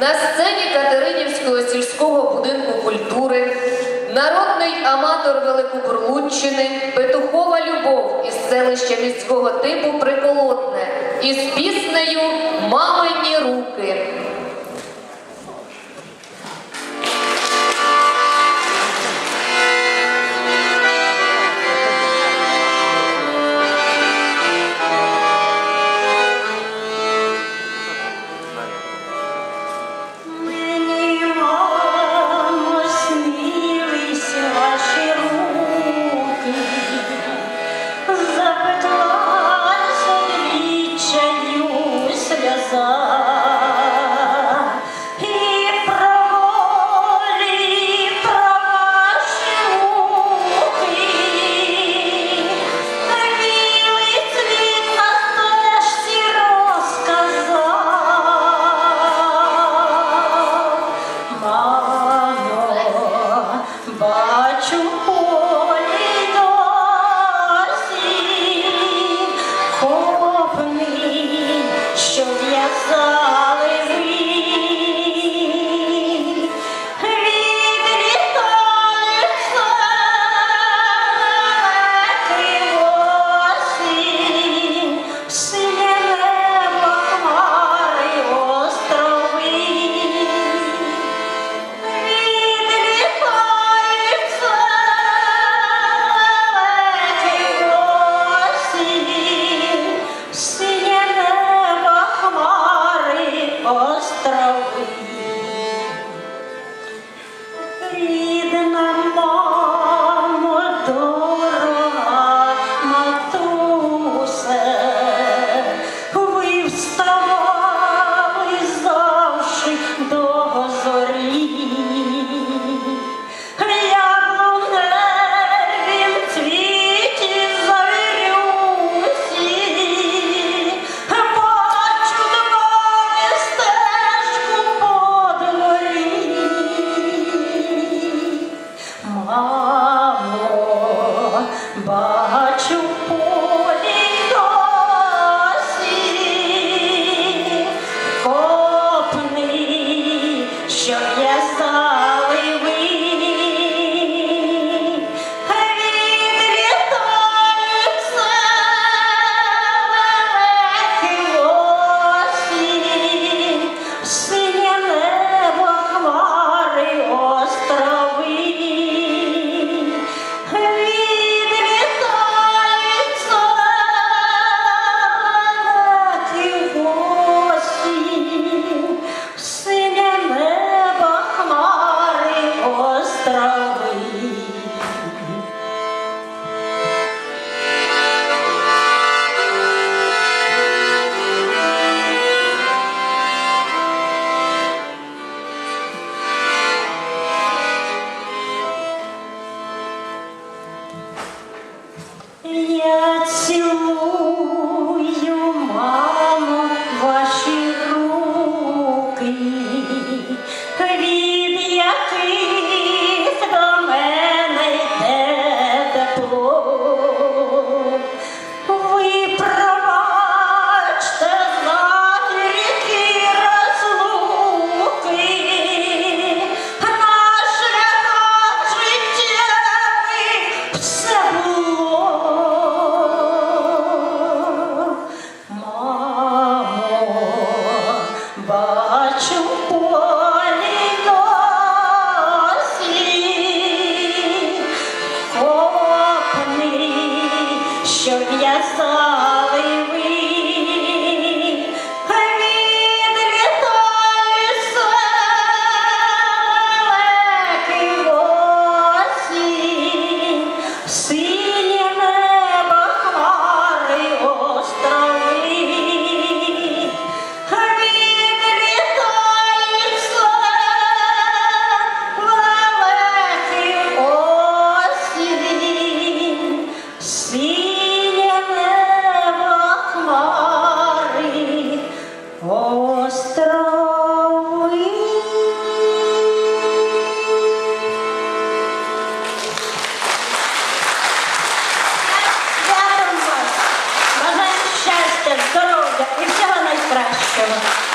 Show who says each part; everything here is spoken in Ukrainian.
Speaker 1: на сцені Катеринівського сільського будинку культури, народний аматор Великобурлуччини, Петухова Любов із селища міського типу Приколотне із піснею Мамині руки.
Speaker 2: бачу. бачу полі косі, копни, що я. бачу полі досі, копни, що в'язали. Сіє небо хмари острови. Дякую вам. Бажаю щастя, здоров'я і всього найкращого.